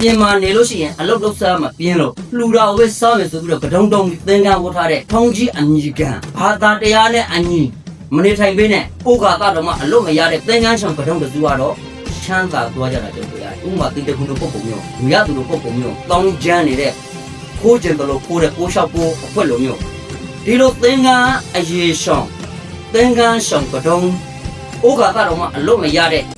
ပြင်မှာနေလို့ရှိရင်အလုတ်လုတ်စားမှပြင်းလို့လှူတာကိုပဲစားမယ်ဆိုပြီးတော့ကတုံတုံသင်္ကန်းဝတ်ထားတဲ့ထုံကြီးအညီကံဘာသာတရားနဲ့အညီမနေထိုင်ပေးနဲ့ပို့ကာကတော့မှအလုတ်မရတဲ့သင်္ကန်းဆောင်ကတုံတစုကတော့ချမ်းသာသွားကြတာကြိုးရတယ်ဥပမာတိတခုလိုပုံပုံမျိုးလူရသူလိုပုံပုံမျိုးတောင်းကျမ်းနေတဲ့ခိုးကျင်တယ်လို့ခိုးတဲ့ပိုးလျှောက်ပိုးအခွက်လိုမျိုးဒီလိုသင်္ကန်းအရေးဆောင်သင်္ကန်းဆောင်ကတုံဥက္ကာကတော့မှအလုတ်မရတဲ့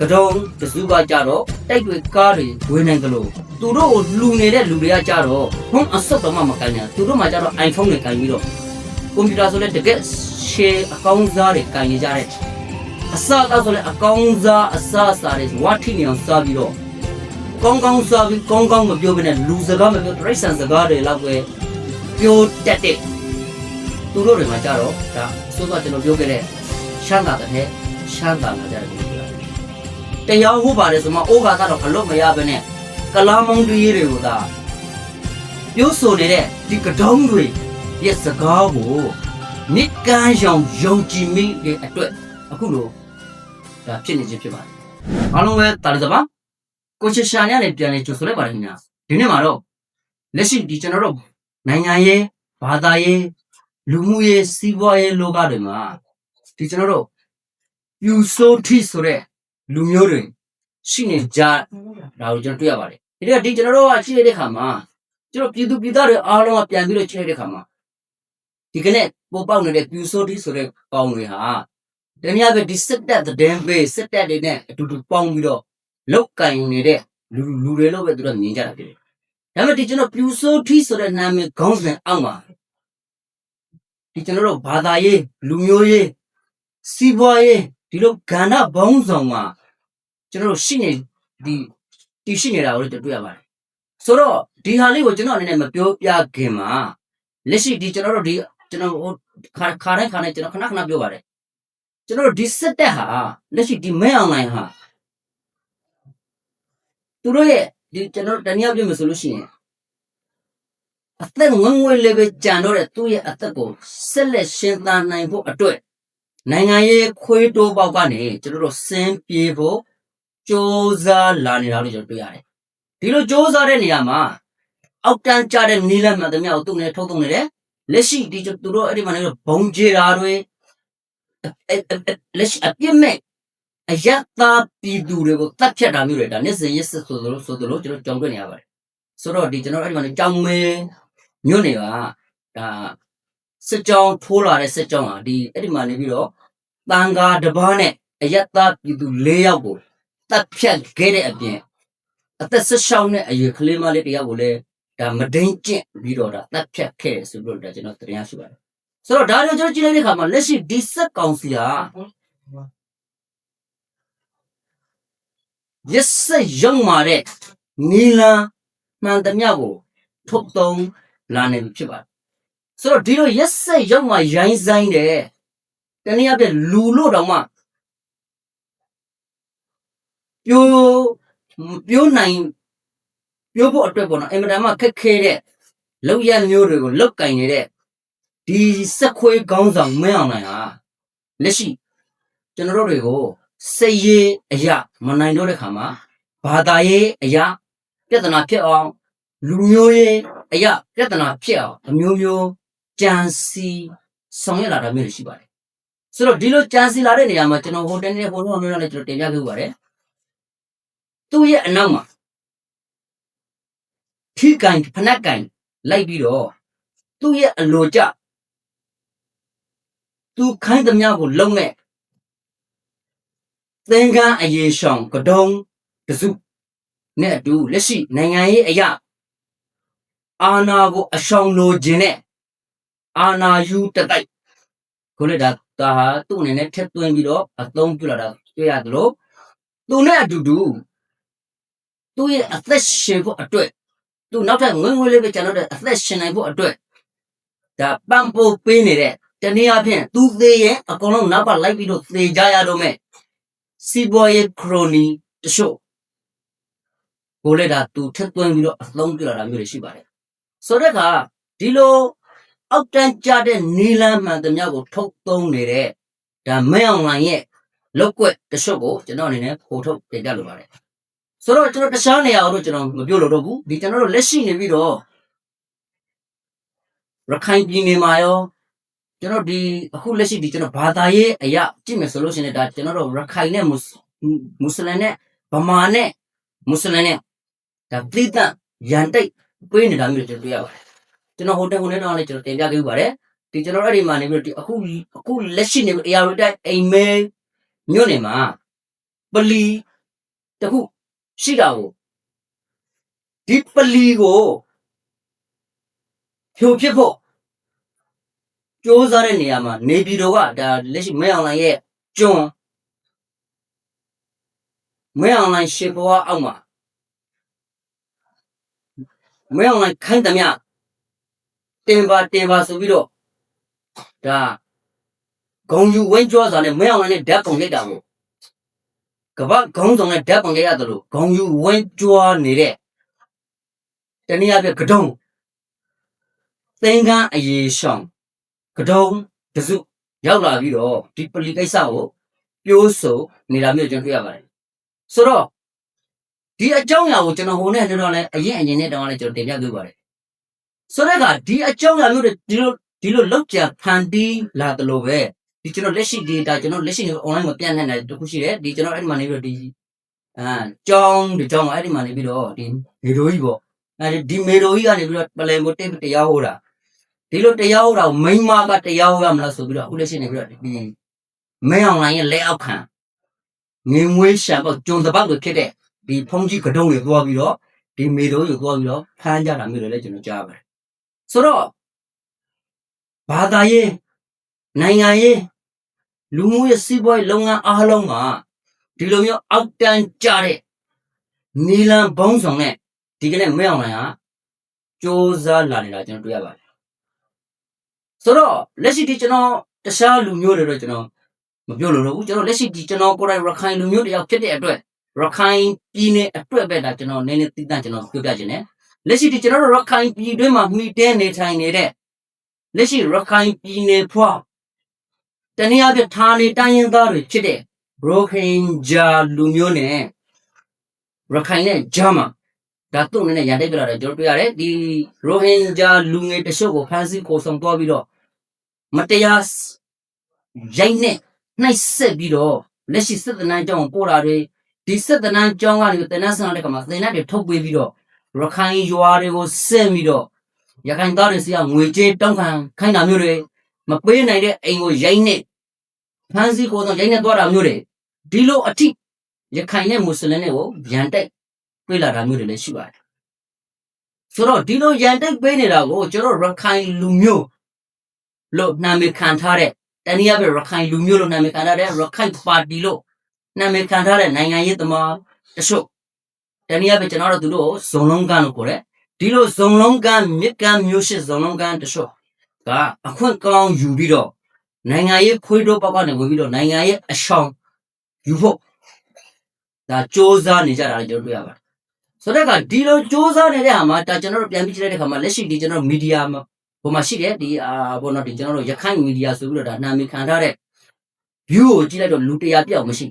ကတုံးတစုကကြတော့တိုက်တွေကားတွေဝေနိုင်ကြလို့သူတို့ကိုလူနေတဲ့လူတွေကကြတော့ဖုန်းအဆက်တော့မှမကန်ညာသူတို့မှကြတော့ iPhone တွေကန်ပြီးတော့ကွန်ပျူတာဆိုလဲတကယ် share အကောင့်စားတွေကန်နေကြတဲ့အစတော့ဆိုလဲအကောင့်စားအစအစားတွေဝါထိနေအောင်စားပြီးတော့ကောင်းကောင်းစားပြီးကောင်းကောင်းမပြောဘဲနဲ့လူစကားမပြောတရိတ်ဆန်စကားတွေလောက်ပဲပြောတတ်တဲ့သူတို့တွေမှာကြတော့ဒါဆိုတော့ကျွန်တော်ပြောခဲ့တဲ့ရှမ်းသာတဲ့ရှမ်းသာမှာကြတယ် တရားဟုတ်ပါတယ်ဆိုမှအိုးကာကတော့အလွတ်မရဘဲနဲ့ကလာမုံတွေးတွေကိုသာပြောဆိုနေတဲ့ဒီကတောင်းတွေရဲ့စကားကိုနိကန်းရောင်ယုံကြည်မိတဲ့အတွက်အခုလိုဒါဖြစ်နေခြင်းဖြစ်ပါတယ်အားလုံးပဲတာလီစပါကိုချစ်ရှာနေရပြန်လေကြိုဆိုလိုက်ပါတယ်ခင်ဗျာဒီနေ့မှာတော့လက်ရှိဒီကျွန်တော်တို့နိုင်ငံရေးဘာသာရေးလူမှုရေးစီးပွားရေးလောကတွေမှာဒီကျွန်တော်တို့ယူဆိုထိဆိုတဲ့ လူမျိုးတွေရှိနေကြဒါကိုကျွန်တော်တွေ့ရပါတယ်ဒီကဒီကျွန်တော်တို့ကရှိနေတဲ့ခါမှာကျွန်တော်ပြည်သူပြည်သားတွေအားလုံးကပြန်ပြီးတော့ရှိနေတဲ့ခါမှာဒီကနေ့ပေါ်ပေါက်နေတဲ့ပြူဆိုတီဆိုတဲ့ပေါင်းတွေဟာတနည်းအားဖြင့်ဒီစစ်တပ်တဲ့ဒင်းပေးစစ်တပ်တွေနဲ့အတူတူပေါင်းပြီးတော့လောက်ကင်နေတဲ့လူလူတွေလို့ပဲသူတို့မြင်ကြတာဖြစ်တယ်ဒါပေမဲ့ဒီကျွန်တော်ပြူဆိုတီဆိုတဲ့နာမည်ခေါင်းစဉ်အောက်မှာဒီကျွန်တော်တို့ဘာသာရေးလူမျိုးရေးစီးပွားရေးဒီလိုကဏ္ဍဘုံဆောင်မှာ ကျွန်တော်တို့ရှိနေဒီတည်ရှိနေတာကိုလည်းတွေ့ရပါတယ်ဆိုတော့ဒီဟာလေးကိုကျွန်တော်အနေနဲ့မပြောပြခင်မှာလက်ရှိဒီကျွန်တော်တို့ဒီကျွန်တော်ဟိုခါခါတိုင်းခါတိုင်းကျွန်တော်ခဏခဏပြောပါတယ်ကျွန်တော်တို့ဒီစက်တက်ဟာလက်ရှိဒီမဲအွန်လိုင်းဟာသူတို့ရဲ့ဒီကျွန်တော်တို့တနည်းအားဖြင့်မဆိုလို့ရှိရင်အသက်ငွေငွေလေးပဲကြံတော့တဲ့သူ့ရဲ့အသက်ကိုဆက်လက်ရှင်သန်နိုင်ဖို့အတွက်နိုင်ငံရေးခွေးတိုးပေါက်ကနေကျွန်တော်တို့စင်းပြေဖို့ စ조사လာနေတာလို့ကျွန်တော်တွေ့ရတယ်။ဒီလိုစ조사တဲ့နေရာမှာအောက်တန်းကြတဲ့နီးလက်မှန်သမျှကိုသူ့နဲ့ထုတ်ထုတ်နေတယ်။လက်ရှိဒီသူတို့အဲ့ဒီမှာနေဘုံကျေတာတွေလက်ရှိအပြစ်မဲ့အယက်သားပြည်သူတွေကိုတတ်ဖြတ်တာမျိုးတွေဒါနေ့စဉ်ရက်စစ်ဆိုလို့ဆိုလို့ကျွန်တော်ကြောင်တွေ့နေရပါတယ်။ဆိုတော့ဒီကျွန်တော်အဲ့ဒီမှာနေကြောင်မဲမြို့နေပါဒါစစ်ကြောင်ထိုးလာတဲ့စစ်ကြောင်ဟာဒီအဲ့ဒီမှာနေပြီးတော့ တန်ဃာတစ်ပါးနဲ့အယက်သားပြည်သူ၄ယောက်ကို တပ်ဖြတ်ခဲ့တဲ့အပြင်အသက်၁၆နှစ်အရွယ်ကလေးမလေးတစ်ယောက်ကိုလည်းဒါမဒိန်ကျင့်ပြီးတော့ဒါတပ်ဖြတ်ခဲ့တယ်ဆိုလို့ဒါကျွန်တော်တရားရှိပါတယ်ဆိုတော့ဒါကြောင့်ကျွန်တော်ကြည့်လိုက်တဲ့အခါမှာလက်ရှိဒီစက်ကောင်စီဟာရက်စက်ရုံမာတဲ့နီလန်မှန်သမျှကိုထုတ်သုံးလာနေပြီဖြစ်ပါတယ်ဆိုတော့ဒီလိုရက်စက်ရုံမာရိုင်းဆိုင်တဲ့တနည်းအားဖြင့်လူလို့တောင်မှ ပြိုးပြိုးနိုင်ပြိုးဖို့အတွက်ပေါ့နော်အင်မတန်မှခက်ခဲတဲ့လောက်ရမျိုးတွေကိုလောက်ကင်နေတဲ့ဒီစက်ခွေးကောင်းဆောင်မင်းအောင်နိုင်ဟာလက်ရှိကျွန်တော်တို့တွေကိုစိတ်ရေးအရာမနိုင်တော့တဲ့ခါမှာဘာသာရေးအရာပြဿနာဖြစ်အောင်လူမျိုးရေးအရာပြဿနာဖြစ်အောင်အမျိုးမျိုးကြံစီဆောင်ရွက်လာတာမျိုးတွေရှိပါတယ်ဆိုတော့ဒီလိုကြံစီလာတဲ့နေရာမှာကျွန်တော်ဟိုတယ်နဲ့ဟိုတော့မျိုးနဲ့ကျွန်တော်တင်ပြခဲ့ပါတယ် သူ့ရဲ့အနောက်မှာထိကန်ဖနက်ကန်လိုက်ပြီးတော့သူ့ရဲ့အလိုကြသူခိုင်းသမျှကိုလုံမဲ့သင်္ကန်းအရေးရှောင်ကတုံးတစုနဲ့အတူလက်ရှိနိုင်ငံရေးအရာအာနာကိုအရှောင်လိုခြင်းနဲ့အာနာယူတတိုက်ကိုလေဒါဒါဟာသူ့အနေနဲ့ထက်သွင်းပြီးတော့အသုံးပြုလာတာတွေ့ရသလိုသူနဲ့အတူတူ သူ့ရဲ့အသက်ရှင်ဖို့အတွက်သူနောက်ထပ်ငွေငွေလေးပဲကျွန်တော်တို့အသက်ရှင်နိုင်ဖို့အတွက်ဒါပံပိုးပေးနေတဲ့တနည်းအားဖြင့်သူသေးရဲ့အကုန်လုံးနောက်ကလိုက်ပြီးတော့သေကြရတော့မဲ့စီးပွားရေးခရိုနီတချို့ကိုလေဒါသူထက်သွင်းပြီးတော့အသုံးပြုလာတာမျိုးတွေရှိပါတယ်ဆိုတဲ့အခါဒီလိုအောက်တန်းကြတဲ့နီလန်းမှန်သမျှကိုထုတ်သုံးနေတဲ့ဒါမဲအောင်လိုင်းရဲ့လောက်ကွက်တစ်ချို့ကိုကျွန်တော်အနေနဲ့ပို့ထုတ်တင်ပြလိုပါတယ် ဆိုတော့ကျွန်တော်တခြားနေရာတော့ကျွန်တော်မပြောလို့တော့ဘူးဒီကျွန်တော်တို့လက်ရှိနေပြီးတော့ရခိုင်ပြည်နယ်မှာရောကျွန်တော်ဒီအခုလက်ရှိဒီကျွန်တော်ဘာသာရေးအရာကြည့်မယ်ဆိုလို့ရှိရင်ဒါကျွန်တော်တို့ရခိုင်နဲ့မွတ်မွတ်စလင်နဲ့ဗမာနဲ့မွတ်စလင်နဲ့ဒါတိတန့်ရန်တိတ်ပေးနေတာမျိုးကျွန်တော်တွေ့ရပါတယ်ကျွန်တော်ဟိုတက်ဟိုနဲ့တော့လည်းကျွန်တော်တင်ပြခဲ့ပါတယ်ဒီကျွန်တော်အဲ့ဒီမှာနေပြီးတော့ဒီအခုအခုလက်ရှိနေပြီးအရာတွေတက်အိမ်မဲမြို့နယ်မှာပလီတခု ရှိတာကိုဒီပလီကိုဖြိုဖြစ်ဖို့ကြိုးစားတဲ့နေရာမှာနေပြည်တော်ကဒါလက်ရှိမဲအောင်လိုင်းရဲ့ကျွန်းမဲအောင်လိုင်းရှေဘွားအောက်မှာမဲအောင်လိုင်းခိုင်းသမျှတင်ပါတင်ပါဆိုပြီးတော့ဒါဂုံယူဝင်းကြောစာနဲ့မဲအောင်လိုင်းနဲ့ဓာတ်ပုံလိုက်တာကို ကပတ်ခေါင်းဆောင်နဲ့ဓာတ်ပုံလိုက်ရတယ်လို့ဂုံယူဝင်းကြွားနေတဲ့တနည်းအားဖြင့်ကတုံးသင်္ကန်းအရေးရှောင်းကတုံးတစုရောက်လာပြီးတော့ဒီပလီကိစ္စကိုပြိုးဆိုနေတာမျိုးကျွန်တော်တွေ့ရပါတယ်ဆိုတော့ဒီအကြောင်းအရာကိုကျွန်တော်ဟိုနဲ့တော့လည်းအရင်အရင်နဲ့တောင်းလည်းကျွန်တော်တင်ပြပေးပါတယ်ဆိုတော့ကဒီအကြောင်းအရာမျိုးတွေဒီလိုဒီလိုလောက်ကြဖန်တီးလာတယ်လို့ပဲ ဒီကျွန်တော်လက်ရှိ data ကျွန်တော်လက်ရှိနေ online မှာပြန့်နှံ့နေတခုရှိတယ်ဒီကျွန်တော်အဲ့ဒီမှာနေပြီးတော့ဒီအာကြောင်းဒီကြောင်းမှာအဲ့ဒီမှာနေပြီးတော့ဒီမေရိုကြီးပေါ့အဲဒီမေရိုကြီးကနေပြီးတော့ပလင်မိုတိတ်တရားဟောတာဒီလိုတရားဟောတာကိုမိန်းမကတရားဟောရမလားဆိုပြီးတော့အခုလက်ရှိနေပြီးတော့ဒီမင်းအောင်လိုင်းရဲ့လက်အောက်ခံငင်မွေးရှာပေါ့ကျွန်းတပတ်လိုဖြစ်တဲ့ဒီဖုံးကြီးကတုံးတွေသွားပြီးတော့ဒီမေတော်ကိုသွားပြီးတော့ဖမ်းကြတာမျိုးတွေလည်းကျွန်တော်ကြားပါတယ်ဆိုတော့ဘာသာရေးနိုင်ငံရေး လူမှုရေးစီးပွားရေးလုပ်ငန်းအားလုံးကဒီလိုမျိုးအောက်တန်းကြတဲ့နီလန်ဘုံဆောင်နဲ့ဒီကနေ့မင်းအောင်လိုင်းကစ조사လာနေတာကျွန်တော်တွေ့ရပါတယ်ဆိုတော့လက်ရှိဒီကျွန်တော်တခြားလူမျိုးတွေတော့ကျွန်တော်မပြောလို့တော့ဘူးကျွန်တော်လက်ရှိဒီကျွန်တော်ကိုယ်တိုင်ရခိုင်လူမျိုးတယောက်ဖြစ်တဲ့အတွက်ရခိုင်ပြည်နယ်အတွက်ပဲဒါကျွန်တော်နည်းနည်းသိတတ်ကျွန်တော်ပြောပြခြင်းနဲ့လက်ရှိဒီကျွန်တော်တို့ရခိုင်ပြည်တွင်းမှာမှီတဲနေထိုင်နေတဲ့လက်ရှိရခိုင်ပြည်နယ်ဖွာ တနည်းအားဖြင့်ဌာနေတိုင်းရင်းသားတွေဖြစ်တဲ့ရိုဟင်ဂျာလူမျိုးနဲ့ရခိုင်နဲ့ဂျာမန်ဒါသူ့အနေနဲ့ရန်တိုက်ပြလာတယ်ကျွန်တော်တွေ့ရတယ်ဒီရိုဟင်ဂျာလူငယ်တချို့ကိုဖမ်းဆီးကိုဆောင်သွားပြီးတော့မတရားရိုက်နဲ့နှိုက်ဆက်ပြီးတော့လက်ရှိစစ်တနန်းကြောင်းပို့တာတွေဒီစစ်တနန်းကြောင်းကနေတနန်းဆန်တဲ့ကမှာသင်္နတ်တွေထုတ်ပေးပြီးတော့ရခိုင်ရွာတွေကိုစက်ပြီးတော့ရခိုင်သားတွေစီကငွေကြေးတောင်းခံခိုင်းတာမျိုးတွေမပေးနိုင်တဲ့အိမ်ကိုရိုက်နဲ့ ဖမ်းဆီးကိုဆောင်ရိုက်နဲ့သွားတာမျိုးတွေဒီလိုအထိရခိုင်နဲ့မွတ်စလင်တွေကိုရန်တိုက်တွေ့လာတာမျိုးတွေလည်းရှိပါတယ်ဆိုတော့ဒီလိုရန်တိတ်ပေးနေတာကိုကျွန်တော်ရခိုင်လူမျိုးလို့နာမည်ခံထားတဲ့တနည်းအားဖြင့်ရခိုင်လူမျိုးလို့နာမည်ခံထားတဲ့ရခိုင်ပါတီလို့နာမည်ခံထားတဲ့နိုင်ငံရေးသမားတချို့တနည်းအားဖြင့်ကျွန်တော်တို့သူတို့ဇုံလုံးကန်လို့ခေါ်တယ်ဒီလိုဇုံလုံးကန်မြစ်ကန်မျိုးရှိဇုံလုံးကန်တချို့ကအခွင့်ကောင်းယူပြီးတော့ နိုင်ငံရေးခွေးတော့ပေါက်ကနေဝင်ပြီးတော့နိုင်ငံရေးအရှောင်ယူဖို့ဒါစ조사နေကြတာလည်းကျွန်တော်တွေ့ရပါတယ် ဆိုတော့ကဒီလိုစ조사နေတဲ့ဟာမှာဒါကျွန်တော်တို့ပြန်ပြီးကြည့်တဲ့အခါမှာလက်ရှိဒီကျွန်တော်မီဒီယာမှာဟိုမှာရှိတယ်ဒီအာဘောနော်ဒီကျွန်တော်တို့ရခိုင်မီဒီယာဆိုပြီးတော့ဒါနာမည်ခံထားတဲ့ view ကိုကြည့်လိုက်တော့လူတရားပြည့်အောင်မရှိ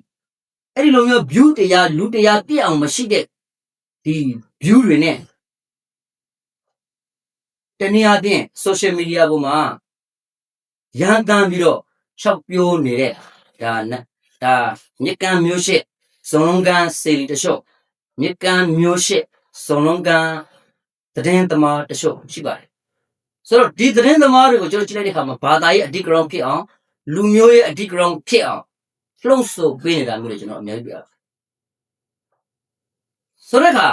အဲ့ဒီလိုမျိုး view တရားလူတရားပြည့်အောင်မရှိတဲ့ဒီ view တွေနဲ့တနည်းအားဖြင့် social media ပေါ်မှာ ရန်တမ်းပြီးတော့ချောက်ပြိုးနေတဲ့ဒါနဲ့ဒါမြစ်ကမ်းမျိုးရှိဇုံလုံးကမ်းစေလီတချို့မြစ်ကမ်းမျိုးရှိစုံလုံးကမ်းသတင်းသမားတချို့ရှိပါတယ်ဆိုတော့ဒီသတင်းသမားတွေကိုကျွန်တော်ကြည့်လိုက်တဲ့အခါမှာဘာသာရေးအဓိကရုဏ်းဖြစ်အောင်လူမျိုးရေးအဓိကရုဏ်းဖြစ်အောင်လှုံ့ဆော်ပေးနေတာမျိုးတွေကျွန်တော်အများကြီးပြရတယ်ဆိုတော့ခါ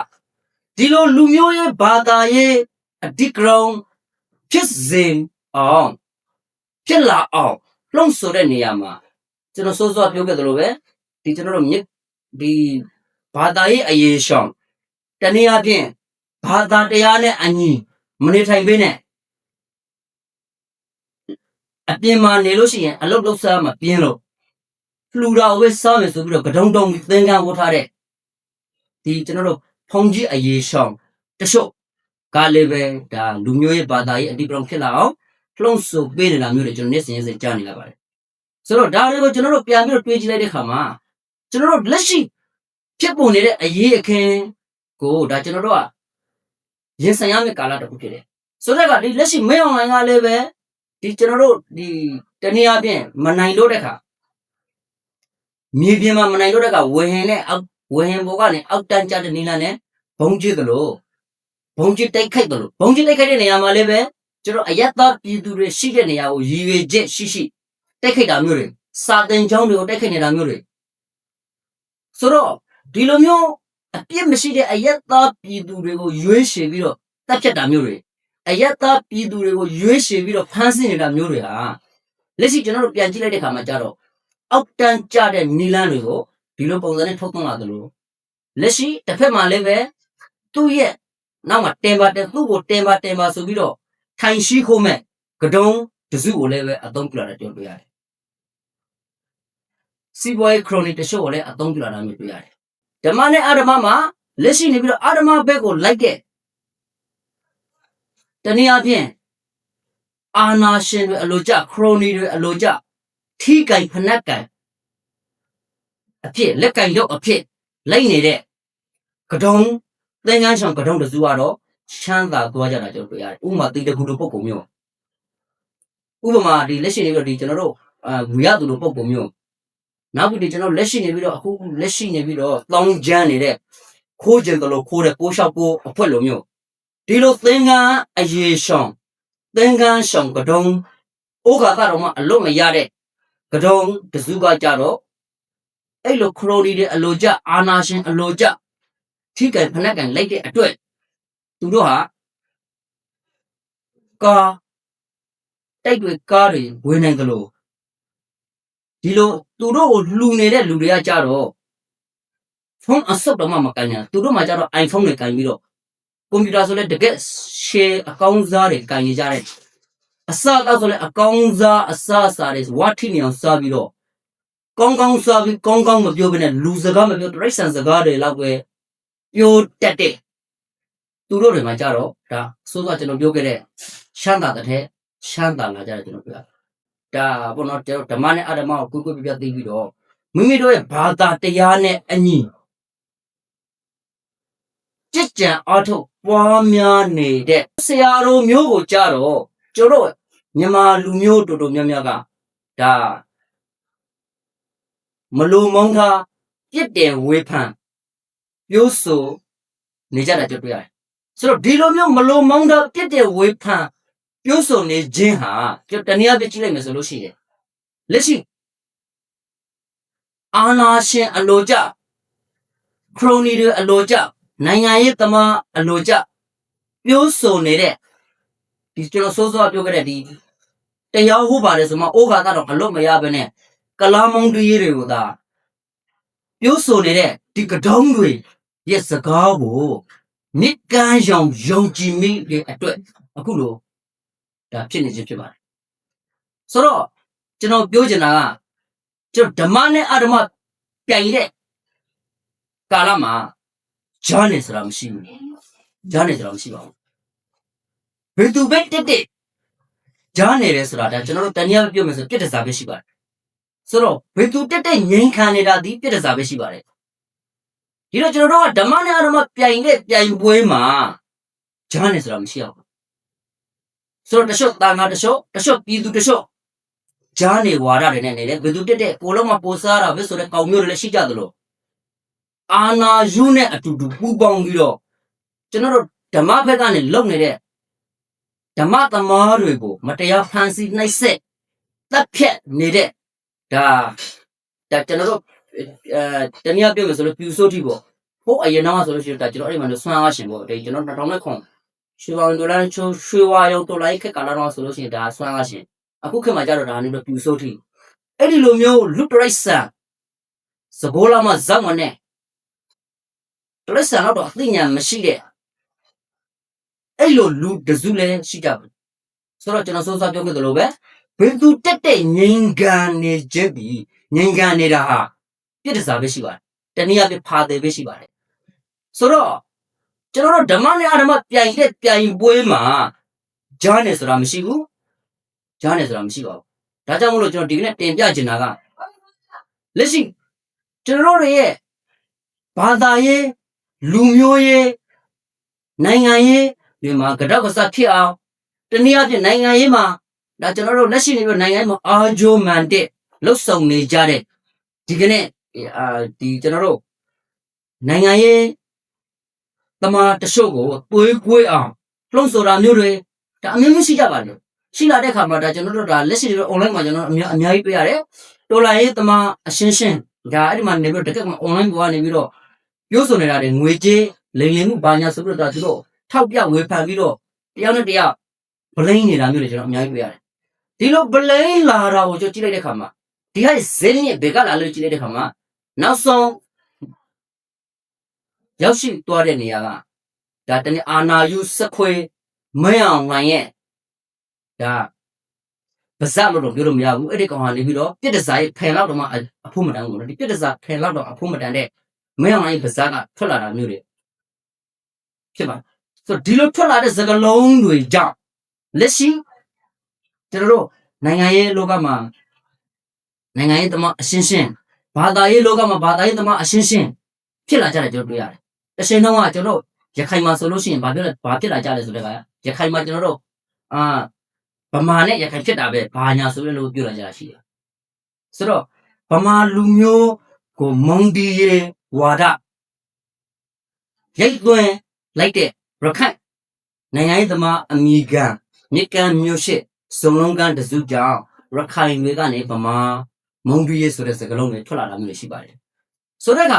ဒီလိုလူမျိုးရေးဘာသာရေးအဓိကရုဏ်းဖြစ်စဉ်အောင် ဖြစ်လာအောင်လှုံ့ဆော်တဲ့နေရာမှာကျွန်တော်စောစောပြောခဲ့သလိုပဲဒီကျွန်တော်တို့မြစ်ဒီဘာသာရေးအရေးရှောင်တနည်းအားဖြင့်ဘာသာတရားနဲ့အညီမနေထိုင်ပေးနဲ့အပြင်မှာနေလို့ရှိရင်အလုတ်လုတ်စားမှာပြင်းလို့လှူတာဝဲစားမယ်ဆိုပြီးတော့ကတုံတုံသင်္ကန်းဝတ်ထားတဲ့ဒီကျွန်တော်တို့ဖုန်ကြီးအရေးရှောင်တချို့ကလည်းပဲဒါလူမျိုးရေးဘာသာရေးအတိပံဖြစ်လာအောင် လှုံ့ဆော်ပေးနေတာမျိုးတွေကျွန်တော်နေ့စဉ်ရက်စဉ်ကြားနေလာပါတယ်ဆိုတော့ဒါတွေကိုကျွန်တော်တို့ပြန်ပြီးတော့တွေးကြည့်လိုက်တဲ့အခါမှာကျွန်တော်တို့လက်ရှိဖြဖြစ်ပေါ်နေတဲ့အရေးအခင်းကိုဒါကျွန်တော်တို့ကရင်ဆိုင်ရမယ့်ကာလတစ်ခုဖြစ်တယ်ဆိုတော့ကဒီလက်ရှိမင်းအွန်လိုင်းကလည်းပဲဒီကျွန်တော်တို့ဒီတနည်းအားဖြင့်မနိုင်လို့တဲ့ခါမြေပြင်မှာမနိုင်လို့တဲ့ခါဝေဟင်နဲ့အောက်ဝေဟင်ဘောကနေအောက်တန်းကျတဲ့နီလာနဲ့ဘုံကျစ်သလိုဘုံကျစ်တိုက်ခိုက်သလိုဘုံကျစ်တိုက်ခိုက်တဲ့နေရာမှာလည်းပဲ ကျွန်တော်အယက်သားပြည်သူတွေရှိတဲ့နေရာကိုရည်ရွယ်ချက်ရှိရှိတိုက်ခိုက်တာမျိုးတွေစာတင်ကျောင်းတွေကိုတိုက်ခိုက်နေတာမျိုးတွေဆိုတော့ဒီလိုမျိုးအပြစ်မရှိတဲ့အယက်သားပြည်သူတွေကိုရွေးချယ်ပြီးတော့တပ်ဖြတ်တာမျိုးတွေအယက်သားပြည်သူတွေကိုရွေးချယ်ပြီးတော့ဖမ်းဆီးနေတာမျိုးတွေဟာလက်ရှိကျွန်တော်တို့ပြန်ကြည့်လိုက်တဲ့ခါမှာကြတော့အောက်တန်းကျတဲ့နီလန်းတွေကိုဒီလိုပုံစံနဲ့ထုတ်သွင်းလာသလိုလက်ရှိတစ်ဖက်မှာလည်းပဲသူ့ရဲ့နောက်မှာတင်ပါတင်သူ့ကိုတင်ပါတင်ပါဆိုပြီးတော့ ထိုင်ရှိခိုးမဲ့ကတုံးတစုကိုလည်းပဲအသုံးပြုလာတယ်ပြောလို့ရတယ်စီးပွားရေးခရိုနီတချို့ကိုလည်းအသုံးပြုလာတာမျိုးတွေ့ရတယ်ဓမ္မနဲ့အဓမ္မမှာလက်ရှိနေပြီးတော့အဓမ္မဘက်ကိုလိုက်တဲ့တနည်းအားဖြင့်အာနာရှင်တွေအလိုကြခရိုနီတွေအလိုကြထီးကင်ဖနက်ကင်အဖြစ်လက်ကင်ရောက်အဖြစ်လိုက်နေတဲ့ကတုံးသင်္ကန်းဆောင်ကတုံးတစုကတော့ ချမ်းသာသွားကြတာကျွန်တော်တွေ့ရတယ်ဥပမာတီတကူလိုပုံပုံမျိုးဥပမာဒီလက်ရှိနေပြီးတော့ဒီကျွန်တော်တို့အာငွေရသူလိုပုံပုံမျိုးနောက်ပြီးဒီကျွန်တော်လက်ရှိနေပြီးတော့အခုလက်ရှိနေပြီးတော့တောင်းကျမ်းနေတဲ့ခိုးကျင်တယ်လို့ခိုးတဲ့ပိုးလျှောက်ပိုးအဖွက်လိုမျိုးဒီလိုသင်္ကန်းအရေးဆောင်သင်္ကန်းဆောင်ကတုံးဩဃာတတော်မှအလွတ်မရတဲ့ကတုံးတစုကကြတော့အဲ့လိုခရိုနီတွေအလိုကြအာနာရှင်အလိုကြထိကံဖနက်ကံလိုက်တဲ့အတွက် သူတို့ဟာကာတိုက်တွေကားတွေဝင်နိုင်ကြလို့ဒီလိုသူတို့ကိုလှူနေတဲ့လူတွေကကြတော့ဖုန်းအဆုတ်တော့မှမကန်ညာသူတို့မှကြတော့ iPhone တွေကန်ပြီးတော့ကွန်ပျူတာဆိုလဲတကယ် share အကောင့်စားတွေကန်ရကြတဲ့အစတော့ဆိုလဲအကောင့်စားအစအစားတွေဝါထိနေအောင်စားပြီးတော့ကောင်းကောင်းစားပြီးကောင်းကောင်းမပြောဘဲနဲ့လူစကားမပြောတရိတ်ဆန်စကားတွေလောက်ပဲပြောတတ်တဲ့ သူတို့တွေမှာကြတော့ဒါဆိုတော့ကျွန်တော်ပြောခဲ့တဲ့ရှမ်းသာတဲ့ထဲရှမ်းသာလာကြတယ်ကျွန်တော်ပြောတာဒါပေါ့နော်ကျွန်တော်ဓမ္မနဲ့အဓမ္မကိုကိုယ်ကိုယ်ပြပြသိပြီးတော့မိမိတို့ရဲ့ဘာသာတရားနဲ့အညီကြစ်ကြံအားထုတ်ပွားများနေတဲ့ဆရာတော်မျိုးကိုကြတော့ကျွန်တော်မြန်မာလူမျိုးတော်တော်များများကဒါမလိုမုန်းထားပြစ်တယ်ဝေဖန်ပြောဆိုနေကြတာကြတွေ့ရတယ် ဆိုတော့ဒီလိုမျိုးမလိုမုန်းထားပြစ်တယ်ဝေဖန်ပြောဆိုနေခြင်းဟာကျွန်တော်တနည်းအားဖြင့်ကြည့်လိုက်မယ်ဆိုလို့ရှိတယ်လက်ရှိအာနာရှင်အလိုကြခရိုနီတွေအလိုကြနိုင်ငံရေးသမားအလိုကြပြောဆိုနေတဲ့ဒီကျွန်တော်စိုးစိုးပြောခဲ့တဲ့ဒီတရားဟုတ်ပါတယ်ဆိုမှဩဃာတတော့အလွတ်မရဘဲနဲ့ကလာမုံတွေးတွေကိုသာပြောဆိုနေတဲ့ဒီကတောင်းတွေရဲ့စကားကို မြစ်ကမ်းရောင်ယုံကြည်မိတဲ့အတွက်အခုလိုဒါဖြစ်နေခြင်းဖြစ်ပါတယ်ဆိုတော့ကျွန်တော်ပြောချင်တာကကျွန်တော်ဓမ္မနဲ့အဓမ္မပြိုင်တဲ့ကာလမှာဂျာနေဆိုတာမရှိဘူးဂျာနေဆိုတာမရှိပါဘူးဘယ်သူပဲတက်တက်ဂျာနေတယ်ဆိုတာဒါကျွန်တော်တို့တနည်းအားဖြင့်ပြောမယ်ဆိုပြစ်ဒစာပဲရှိပါတယ်ဆိုတော့ဘယ်သူတက်တက်ငြိမ်းခံနေတာဒီပြစ်ဒစာပဲရှိပါတယ် ဒီတော့ကျွန်တော်တို့ကဓမ္မနဲ့အဓမ္မပြိုင်တဲ့ပြိုင်ပွဲမှာဂျာနေဆိုတာမရှိအောင်ဆိုတော့တချို့တာငါတချို့တချို့ပြည်သူတချို့ဂျာနေဝါဒတွေနဲ့နေတယ်ဘယ်သူတက်တက်ကိုလုံးမပိုစားတာပဲဆိုတဲ့ကောင်မျိုးတွေလည်းရှိကြသလိုအာနာယူနဲ့အတူတူပူပေါင်းပြီးတော့ကျွန်တော်တို့ဓမ္မဘက်ကနေလုံနေတဲ့ဓမ္မသမားတွေကိုမတရားဖန်ဆီးနှိပ်စက်တပ်ဖြတ်နေတဲ့ဒါဒါကျွန်တော်တို့ အဲတနည်းပြောမယ်ဆိုလို့ပြူစိုးတိပေါ့ဟိုအရင်တော့ဆိုလို့ရှိရင်ဒါကျွန်တော်အဲ့ဒီမှာဆွမ်းအားရှင်ပေါ့ဒီကျွန်တော်2000ခွန်ရွှေဝါဒေါ်လာချိုးရွှေဝါရုံဒေါ်လာခက်ကလာတော့ဆိုလို့ရှိရင်ဒါဆွမ်းအားရှင်အခုခေတ်မှာကြတော့ဒါနေတော့ပြူစိုးတိအဲ့ဒီလိုမျိုးလူပရိစ္ဆာစဘောလာမဇောက်မနဲ့ပရိစ္ဆာတော့အသိဉာဏ်မရှိတဲ့အဲ့လိုလူတစုလည်းရှိကြဘူးဆိုတော့ကျွန်တော်စိုးစားပြောခဲ့သလိုပဲဘယ်သူတက်တဲ့ငြိမ်ကန်နေချက်ပြီးငြိမ်ကန်နေတာဟာ ပြစ်ဒစာပဲရှိပါတယ်တနည်းအားဖြင့်ဖာတယ်ပဲရှိပါတယ်ဆိုတော့ကျွန်တော်တို့ဓမ္မနဲ့အဓမ္မပြိုင်တဲ့ပြိုင်ပွဲမှာဂျားနယ်ဆိုတာမရှိဘူးဂျားနယ်ဆိုတာမရှိပါဘူးဒါကြောင့်မလို့ကျွန်တော်ဒီကနေ့တင်ပြချင်တာကလက်ရှိကျွန်တော်တို့ရဲ့ဘာသာရေးလူမျိုးရေးနိုင်ငံရေးဒီမှာကြောက်ကစားဖြစ်အောင်တနည်းအားဖြင့်နိုင်ငံရေးမှာဒါကျွန်တော်တို့လက်ရှိနေပြီးနိုင်ငံရေးမှာအာဂျိုမန်တက်လှုပ်ဆောင်နေကြတဲ့ဒီကနေ့ အာဒီကျွန်တော်တို့နိုင်ငံရေးတမန်တချို့ကိုပွေးပွေးအောင်လှုံ့ဆော်တာမျိုးတွေဒါအမျိုးမျိုးရှိကြပါတယ်ရှိလာတဲ့ခါမှာဒါကျွန်တော်တို့ဒါလက်ရှိတွေ online မှာကျွန်တော်အများအများကြီးတွေ့ရတယ်တော်လာရေးတမန်အရှင်းရှင်းဒါအဲ့ဒီမှာနေပြီးတော့တကယ်မှာ online ပေါ်ကနေပြီးတော့ပြောဆိုနေတာတွေငွေကြေးလိမ်လည်မှုဘာညာဆိုပြီးတော့ဒါသူတို့ထောက်ပြဝေဖန်ပြီးတော့တယောက်နဲ့တယောက်ဗလိန်နေတာမျိုးတွေကျွန်တော်အများကြီးတွေ့ရတယ်ဒီလိုဗလိန်လာတာကိုကျွန်တော်ကြည့်လိုက်တဲ့ခါမှာဒီဟာဇင်းရဲ့ဘယ်ကလာလို့ကြည့်လိုက်တဲ့ခါမှာ နောက်ဆုံးရောက်ရှိသွားတဲ့နေရာကဒါတနေ့အာနာယုစခွေမင်းအောင်နိုင်ရဲ့ဒါပါဇက်လို့တော့ပြောလို့မရဘူးအဲ့ဒီကောင်ဟာနေပြီးတော့ပြစ်တစားရဲ့ဖယ်လောက်တော့မှအဖို့မတန်းဘူးနော်ဒီပြစ်တစားဖယ်လောက်တော့အဖို့မတန်းတဲ့မင်းအောင်နိုင်ပါဇက်ကထွက်လာတာမျိုးတွေဖြစ်ပါဆိုတော့ဒီလိုထွက်လာတဲ့စကလုံးတွေကြောင့်လက်ရှိကျွန်တော်တို့နိုင်ငံရေးလောကမှာနိုင်ငံရေးသမားအရှင်းရှင်း ဘာသာရေးလောကမှာဘာသာရေးသမားအရှင်းရှင်းဖြစ်လာကြတယ်ကျွန်တော်တွေ့ရတယ်တရှင်တော့ကကျွန်တော်တို့ရခိုင်မှာဆိုလို့ရှိရင်ဘာဖြစ်လဲဘာဖြစ်လာကြလဲဆိုတော့ရခိုင်မှာကျွန်တော်တို့အာဗမာနဲ့ရခိုင်ဖြစ်တာပဲဘာညာဆိုလို့ပြောလာကြတာရှိတယ်ဆိုတော့ဗမာလူမျိုးကိုမုံဒီရေဝါဒရိတ်သွင်းလိုက်တဲ့ရခိုင်နိုင်ငံရေးသမားအမိခံမြစ်ကမ်းမြို့ရှိစုံလုံးကန်းတစုကြောင့်ရခိုင်တွေကနေဗမာ မုံဒီရေဆိုတဲ့စကားလုံးတွေထွက်လာတာမျိုးရှိပါတယ်ဆိုတော့က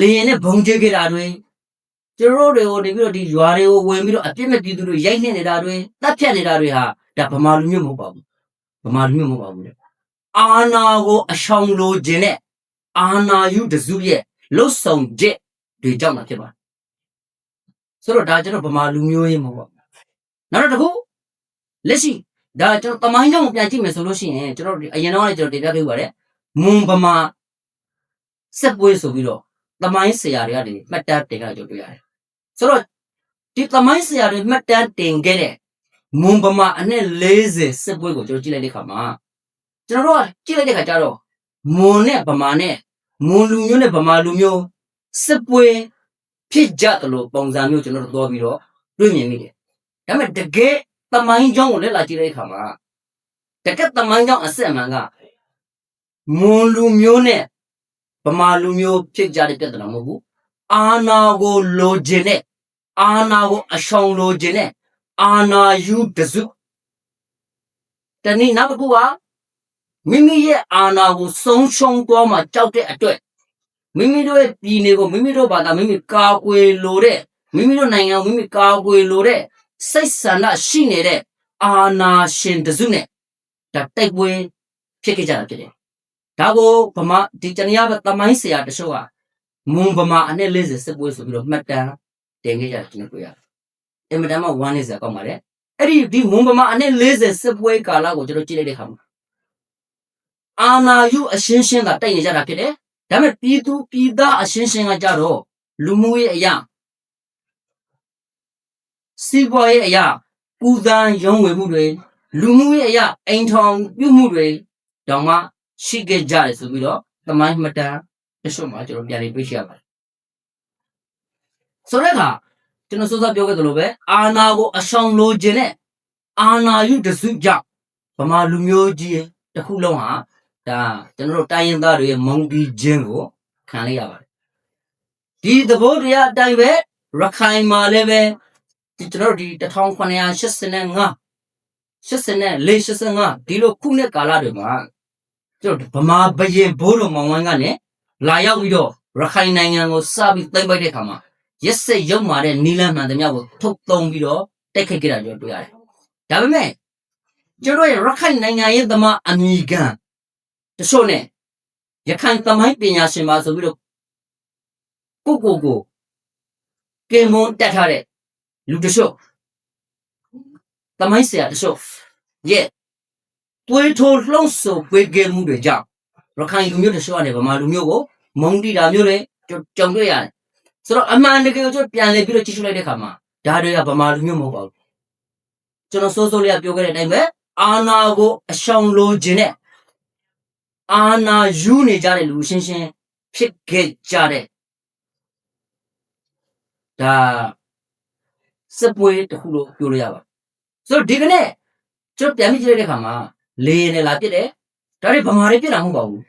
လေရင်နဲ့ဘုံကျဲခဲ့တာတွေကျွန်တော်တို့တွေကိုနေပြီးတော့ဒီရွာတွေကိုဝင်ပြီးတော့အပြစ်မဲ့ပြည်သူတွေရိုက်နှက်နေတာတွေတပ်ဖြတ်နေတာတွေဟာဒါဗမာလူမျိုးမဟုတ်ပါဘူးဗမာလူမျိုးမဟုတ်ပါဘူးလေအာနာကိုအရှောင်လိုခြင်းနဲ့အာနာယုတစုရဲ့လှုပ်ဆောင်ချက်တွေကြောင့်တာဖြစ်ပါတယ်ဆိုတော့ဒါကျွန်တော်ဗမာလူမျိုးရေးမဟုတ်ပါဘူးနောက်တစ်ခုလက်ရှိ ဒါကျွန်တော်တမိုင်းကြောင့်ပြန်ကြည့်မယ်ဆိုလို့ရှိရင်ကျွန်တော်အရင်တော့လည်းကျွန်တော်တင်ပြခဲ့ပါတယ်မွန်ဗမာစက်ပွဲဆိုပြီးတော့တမိုင်းဆရာတွေကနေမှတ်တမ်းတင်ကြကြတွေ့ရတယ်ဆိုတော့ဒီတမိုင်းဆရာတွေမှတ်တမ်းတင်ခဲ့တဲ့မွန်ဗမာအနှစ်40စစ်ပွဲကိုကျွန်တော်ကြည့်လိုက်တဲ့အခါမှာကျွန်တော်တို့ကကြည့်လိုက်တဲ့အခါကျတော့မွန်နဲ့ဗမာနဲ့မွန်လူမျိုးနဲ့ဗမာလူမျိုးစစ်ပွဲဖြစ်ကြတယ်လို့ပုံစံမျိုးကျွန်တော်တို့သွားပြီးတော့တွေ့မြင်မိတယ်ဒါပေမဲ့တကယ် တမိုင်းကြောင်းကိုလက်လာကြည့်တဲ့အခါမှာတကယ်တမိုင်းကြောင်းအစစ်အမှန်ကမွန်လူမျိုးနဲ့ဗမာလူမျိုးဖြစ်ကြတဲ့ပြဿနာမဟုတ်ဘူးအာနာကိုလိုချင်တဲ့အာနာကိုအရှောင်လိုချင်တဲ့အာနာယူတစုတနည်းနောက်တစ်ခုကမိမိရဲ့အာနာကိုဆုံးရှုံးသွားမှကြောက်တဲ့အတွက်မိမိတို့ရဲ့ပြည်နယ်ကိုမိမိတို့ဘာသာမိမိကာကွယ်လိုတဲ့မိမိတို့နိုင်ငံကိုမိမိကာကွယ်လိုတဲ့ စိတ်ဆန္ဒရှိနေတဲ့အာနာရှင်တစုနဲ့ဒါတိုက်ပွဲဖြစ်ခဲ့ကြတာဖြစ်တယ်ဒါကိုဗမာဒီတနည်းအားဖြင့်တမိုင်းဆရာတချို့ကမွန်ဗမာအနှစ်40စစ်ပွဲဆိုပြီးတော့မှတ်တမ်းတင်ခဲ့ကြတယ်ကျွန်တော်တွေ့ရတယ်အင်မတန်မှဝမ်းနေစရာကောင်းပါတယ်အဲ့ဒီဒီမွန်ဗမာအနှစ်40စစ်ပွဲကာလကိုကျွန်တော်ကြည့်လိုက်တဲ့အခါမှာအာနာယုအရှင်းရှင်းကတိုက်နေကြတာဖြစ်တယ်ဒါပေမဲ့ပြည်သူပြည်သားအရှင်းရှင်းကကြတော့လူမှုရေးအရာ စီးပွားရေးအရာပူဇံရုံးဝယ်မှုတွေလူမှုရေးအရာအိမ်ထောင်ပြုမှုတွေတောင်မှရှိခဲ့ကြတယ်ဆိုပြီးတော့သမိုင်းမတန်တချို့မှာကျွန်တော်ပြန်ပြီးတွေ့ရှိရပါတယ်ဆိုတဲ့အခါကျွန်တော်စောစောပြောခဲ့သလိုပဲအာနာကိုအဆောင်လိုခြင်းနဲ့အာနာယုတစုကြောင့်ဗမာလူမျိုးကြီးတစ်ခုလုံးဟာဒါကျွန်တော်တို့တိုင်းရင်းသားတွေရဲ့မုံတီခြင်းကိုခံလိုက်ရပါတယ်ဒီသဘောတရားအတိုင်းပဲရခိုင်မှာလည်းပဲဒီ ကျွန်တော်တို့ဒီ1985 84 85ဒီလိုခုနှစ်ကာလတွေမှာကျွန်တော်ဗမာဘရင်ဘိုးတော်မောင်ဝမ်းကနေလာရောက်ပြီးတော့ရခိုင်နိုင်ငံကိုစပြီးသိမ်းပိုက်တဲ့အခါမှာရက်စက်ရုံမာတဲ့နီလန်မှန်သမျှကိုထုတ်သုံးပြီးတော့တိုက်ခိုက်ကြတာကျွန်တော်တွေ့ရတယ်။ဒါပေမဲ့ကျွန်တော်ရဲ့ရခိုင်နိုင်ငံရဲ့သမားအမိခံတချို့နဲ့ရခိုင်သမိုင်းပညာရှင်ပါဆိုပြီးတော့ကိုကိုကိုကင်မွန်တက်ထားတဲ့ လူတချို့သမိုင်းဆရာတချို့ရဲ့တွေးထိုးလှုံ့ဆော်ပွေးခဲ့မှုတွေကြောင့်ရခိုင်လူမျိုးတချို့ကနေဗမာလူမျိုးကိုမုံတီတာမျိုးတွေကြုံတွေ့ရတယ်ဆိုတော့အမှန်တကယ်ကိုကျွန်တော်ပြန်လေပြီးတော့ကြည့်ရှုလိုက်တဲ့အခါမှာဒါတွေကဗမာလူမျိုးမဟုတ်ပါဘူးကျွန်တော်စိုးစိုးလေးကပြောခဲ့တဲ့အတိုင်းပဲအာနာကိုအရှောင်လိုခြင်းနဲ့အာနာယူနေကြတဲ့လူရှင်းရှင်းဖြစ်ခဲ့ကြတဲ့ဒါ စစ်ပွဲတစ်ခုလို့ပြောလို့ရပါဆိုတော့ဒီကနေ့ကျွန်တော်ပြန်ပြီးကြည့်လိုက်တဲ့အခါမှာလေရင်နဲ့လာပြစ်တယ်ဒါတွေဗမာတွေပြစ်တာမဟုတ်ပါဘူး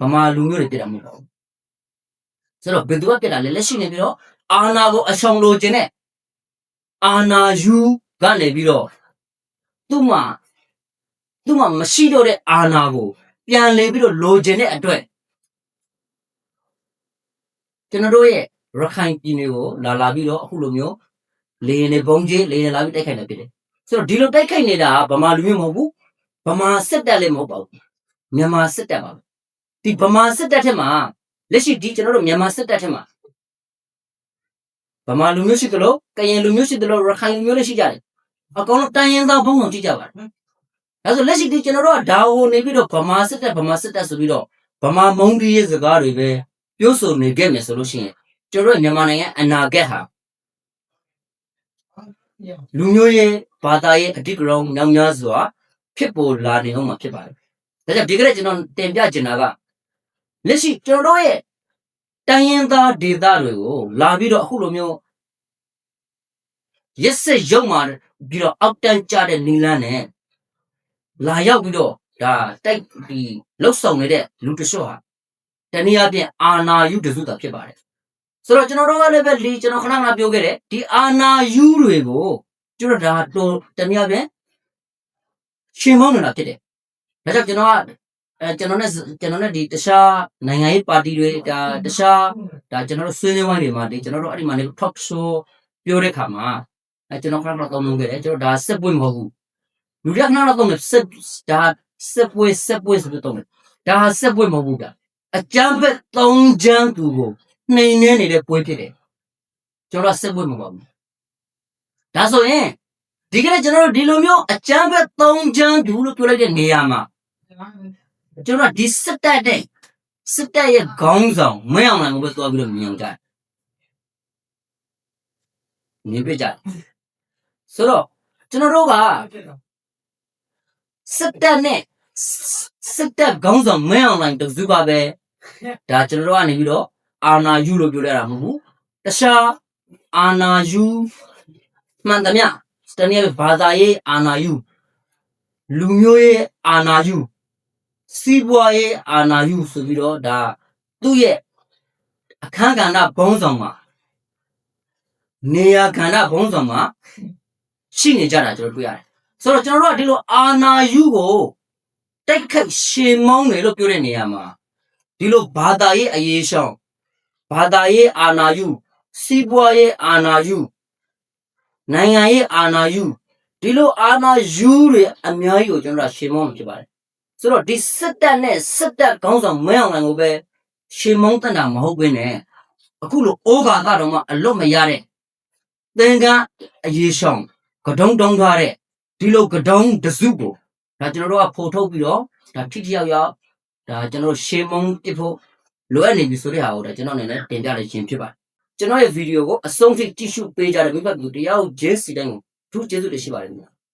ဗမာလူမျိုးတွေပြစ်တာမဟုတ်ပါဘူးဆိုတော့ဘယ်သူကပြစ်တာလဲလက်ရှိနေပြီးတော့အာနာကိုအဆောင်လိုခြင်းနဲ့အာနာယူကနေပြီးတော့သူ့မှာသူ့မှာမရှိတော့တဲ့အာနာကိုပြန်လေပြီးတော့လိုချင်တဲ့အတွက်ကျွန်တော်တို့ရဲ့ရခိုင်ပြည်နယ်ကိုလာလာပြီးတော့အခုလိုမျိုး လေရင်နဲ့ဘုံကြီးလေရင်လာပြီးတိုက်ခိုက်နေဖြစ်တယ်ဆိုတော့ဒီလိုတိုက်ခိုက်နေတာကဗမာလူမျိုးမဟုတ်ဘူးဗမာစစ်တပ်လည်းမဟုတ်ပါဘူးမြန်မာစစ်တပ်ပါပဲဒီဗမာစစ်တပ်ထက်မှာလက်ရှိဒီကျွန်တော်တို့မြန်မာစစ်တပ်ထက်မှာဗမာလူမျိုးရှိသလိုကရင်လူမျိုးရှိသလိုရခိုင်လူမျိုးလည်းရှိကြတယ်အကောင်လုံးတိုင်းရင်းသားဘုံအောင်ကြည့်ကြပါတယ်ဒါဆိုလက်ရှိဒီကျွန်တော်တို့ကဒါကိုနေပြီးတော့ဗမာစစ်တပ်ဗမာစစ်တပ်ဆိုပြီးတော့ဗမာမုံဒီရဲ့စကားတွေပဲပြောဆိုနေခဲ့မယ်ဆိုလို့ရှိရင်ကျွန်တော်တို့မြန်မာနိုင်ငံအနာဂတ်ဟာ လူမျိုးရေးဘာသာရေးအတိတ်ကောင်ညောင်များစွာဖြစ်ပေါ်လာနေအောင်မှာဖြစ်ပါတယ်ဒါကြောင့်ဒီကနေ့ကျွန်တော်တင်ပြချင်တာကလက်ရှိကျွန်တော်တို့ရဲ့တိုင်းရင်းသားဒေသတွေကိုလာပြီးတော့အခုလိုမျိုးရက်စက်ရုံမာပြီးတော့အောက်တန်းကြတဲ့နီလန်းနဲ့လာရောက်ပြီးတော့ဒါတိုက်ဒီလှုပ်ဆောင်နေတဲ့လူတချို့ဟာတနည်းအားဖြင့်အာနာယုတစုတာဖြစ်ပါတယ် ဆိုတော့ကျွန်တော်တို့ကလည်းပဲဒီကျွန်တော်ခဏခဏပြောခဲ့တယ်ဒီအာနာယုတွေကိုကျွန်တော်ဒါတော့တနည်းအားဖြင့်ရှင်မောင်းနေတာဖြစ်တယ်ဒါကြောင့်ကျွန်တော်ကအဲကျွန်တော်နဲ့ကျွန်တော်နဲ့ဒီတခြားနိုင်ငံရေးပါတီတွေဒါတခြားဒါကျွန်တော်တို့ဆွေးနွေးဝိုင်းတွေမှာဒီကျွန်တော်တို့အဲ့ဒီမှာနေ talk show ပြောတဲ့ခါမှာအဲကျွန်တော်ခဏခဏသုံးလုံးခဲ့တယ်ကျွန်တော်ဒါစက်ပွင့်မဟုတ်ဘူးလူတွေကခဏခဏသုံးတယ်စက်ဒါစက်ပွင့်စက်ပွင့်ဆိုပြီးသုံးတယ်ဒါစက်ပွင့်မဟုတ်ဘူးဗျအကြမ်းဖက်သုံးချမ်းသူကို နှိမ်နှင်းနေတဲ့ပွဲဖြစ်တယ်ကျွန်တော်ကစက်ပွင့်မဟုတ်ဘူးဒါဆိုရင်ဒီကနေ့ကျွန်တော်တို့ဒီလိုမျိုးအကြမ်းဖက်သုံးချမ်းသူလို့ပြောလိုက်တဲ့နေရာမှာကျွန်တော်ကဒီစစ်တပ်တဲ့စစ်တပ်ရဲ့ခေါင်းဆောင်မင်းအောင်နိုင်ကိုပဲသွားပြီးတော့မြင်အောင်ကြတယ်မြင်ပြကြတယ်ဆိုတော့ကျွန်တော်တို့ကစစ်တပ်နဲ့စစ်တပ်ခေါင်းဆောင်မင်းအောင်နိုင်တစုပါပဲဒါကျွန်တော်တို့ကနေပြီးတော့ အာနာယူလို့ပြောရတာမဟုတ်ဘူးတခြားအာနာယူမှန်သမျှတနည်းအားဖြင့်ဘာသာရေးအာနာယူလူမျိုးရေးအာနာယူစီးပွားရေးအာဏာယူဆိုပြီးတော့ဒါသူ့ရဲ့အခန်းကဏ္ဍဘုံဆောင်မှာနေရာကဏ္ဍဘုံဆောင်မှာရှိနေကြတာကျွန်တော်တွေ့ရတယ်ဆိုတော့ကျွန်တော်တို့ကဒီလိုအာဏာယူကိုတိုက်ခိုက်ရှင်မောင်းတယ်လို့ပြောတဲ့နေရာမှာဒီလိုဘာသာရေးအရေးရှောင်း ဘာသာရေးအာဏာယူစီးပွားရေးအာဏာယူနိုင်ငံရေးအာဏာယူဒီလိုအာဏာယူတွေအများကြီးကိုကျွန်တော်တို့ကရှင်မောင်းမှာဖြစ်ပါတယ်ဆိုတော့ဒီစစ်တပ်နဲ့စစ်တပ်ခေါင်းဆောင်မင်းအောင်လှိုင်ကိုပဲရှေမုံတက်တာမဟုတ်ဘဲနဲ့အခုလိုအိုးဂါကတော့မှအလွတ်မရတဲ့သင်္ကန်းအရေးရှောင်ကဒုံတုံးထားတဲ့ဒီလိုကဒုံတစုကိုဒါကျွန်တော်တို့ကဖော်ထုတ်ပြီးတော့ဒါထိထိရောက်ရောက်ဒါကျွန်တော်တို့ရှေမုံပစ်ဖို့ လိုအပ်နေပြီဆိုတဲ့ဟာကိုဒါကျွန်တော်အနေနဲ့တင်ပြလိုက်ခြင်းဖြစ်ပါတယ်ကျွန်တော်ရဲ့ဗီဒီယိုကိုအဆုံးထိကြည့်ရှုပေးကြတဲ့မိဘပြည်သူတရားကိုဂျင်းစီတိုင်းကိုသူကျေးဇူးတင်ရှိပါတယ်ခင်ဗျာ